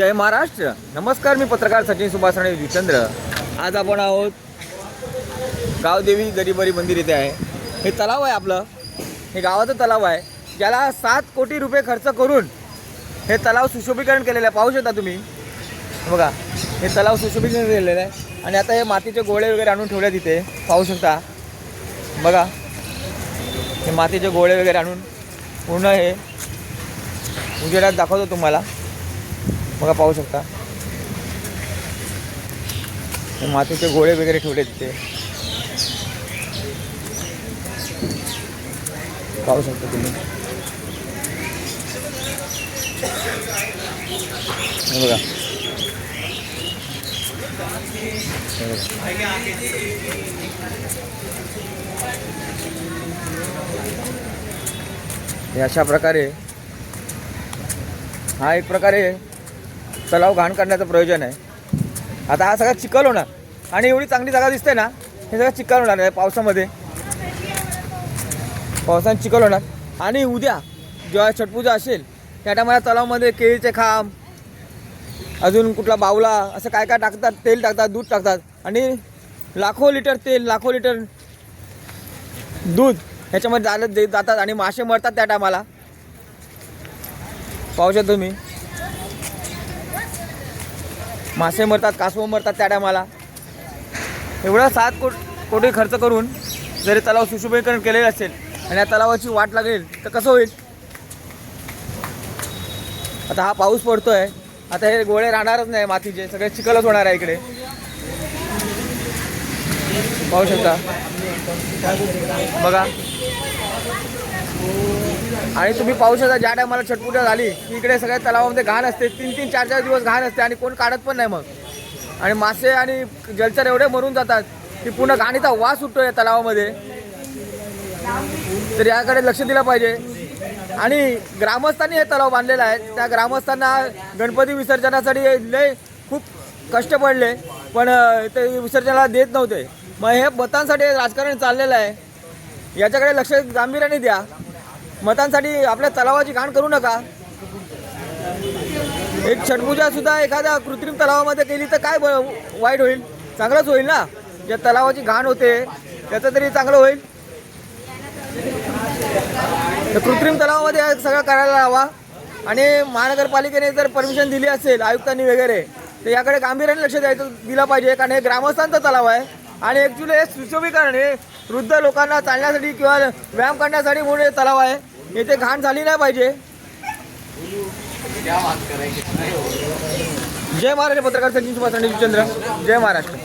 जय महाराष्ट्र. नमस्कार मी पत्रकार सचिन सुभाष राणे जुचंद्र आज आपण आहोत गावदेवी गरीबरी मंदिर इथे आहे. हे तलाव आहे आपलं. हे गावाचं तलाव आहे. ज्याला सात कोटी रुपये खर्च करून हे तलाव सुशोभीकरण केलेलं आहे. पाहू शकता तुम्ही. बघा हे तलाव सुशोभीकरण केलेलं आहे. आणि आता हे मातीचे गोळे वगैरे आणून ठेवले तिथे पाहू शकता. बघा हे मातीचे गोळे वगैरे आणून पूर्ण हे उजेडात दाखवतो तुम्हाला. बघा पाहू शकता. मातीचे गोळे वगैरे ठेवले तिथे. पाहू शकता तुम्ही. बघा. अशा प्रकारे हा एक प्रकारे तलाव घाण करण्याचं प्रयोजन आहे. आता हा सगळा चिखल होणार. आणि एवढी चांगली जागा दिसते ना हे सगळं चिखल होणार आहे पावसामध्ये. पावसाने चिखल होणार. आणि उद्या जेव्हा छटपूजा असेल त्या टायमाला तलावामध्ये केळीचे खांब अजून कुठला बावला असं काय काय टाकतात तेल टाकतात दूध टाकतात. आणि लाखो लिटर तेल लाखो लिटर दूध ह्याच्यामध्ये जालं दे जातात आणि मासे मरतात त्या टायमाला पाहू शकतो तुम्ही. मासे मरतात कासव मरतात त्या टायमाला. एवढा सात कोट कोटी खर्च करून जरी तलाव सुशोभीकरण केलेलं असेल आणि या तलावाची वाट लागेल तर कसं होईल? आता हा पाऊस पडतो आहे आता हे गोळे राहणारच नाही मातीचे सगळे चिखलच होणार आहे इकडे. पाहू शकता. बघा. आणि तुम्ही पाहू शकता ज्या टायमाला छटपुट्या झाली इकडे सगळ्या तलावामध्ये घाण असते तीन तीन चार चार दिवस घाण असते आणि कोण काढत पण नाही मग. आणि मासे आणि जलचर एवढे मरून जातात की पूर्ण घाणीचा वास सुटतो या तलावामध्ये. तर याकडे लक्ष दिलं पाहिजे. आणि ग्रामस्थांनी हे तलाव बांधलेला आहे. त्या ग्रामस्थांना गणपती विसर्जनासाठी लय खूप कष्ट पडले पण ते विसर्जनाला देत नव्हते. मग हे मतांसाठी राजकारण चाललेलं आहे. याच्याकडे लक्ष गांभीर्याने द्या. मतांसाठी आपल्या तलावाची घाण करू नका. एक छटपूजा सुद्धा एखाद्या कृत्रिम तलावामध्ये केली तर काय वाईट होईल? चांगलंच होईल ना? ज्या तलावाची घाण होते त्याचं तरी चांगलं होईल. तर कृत्रिम तलावामध्ये सगळं करायला हवा आणि महानगरपालिकेने जर परमिशन दिली असेल आयुक्तांनी वगैरे तर याकडे गांभीर्याने लक्ष द्यायचं दिलं पाहिजे. कारण हे ग्रामस्थांचा तलाव आहे. आणि ॲक्च्युली हे सुशोभीकरण हे वृद्ध लोकांना चालण्यासाठी किंवा व्यायाम करण्यासाठी म्हणून हे तलाव आहे. येथे घाण झाली नाही पाहिजे. जय महाराष्ट्र पत्रकार सचिन सुभाष चंद्र जय महाराष्ट्र.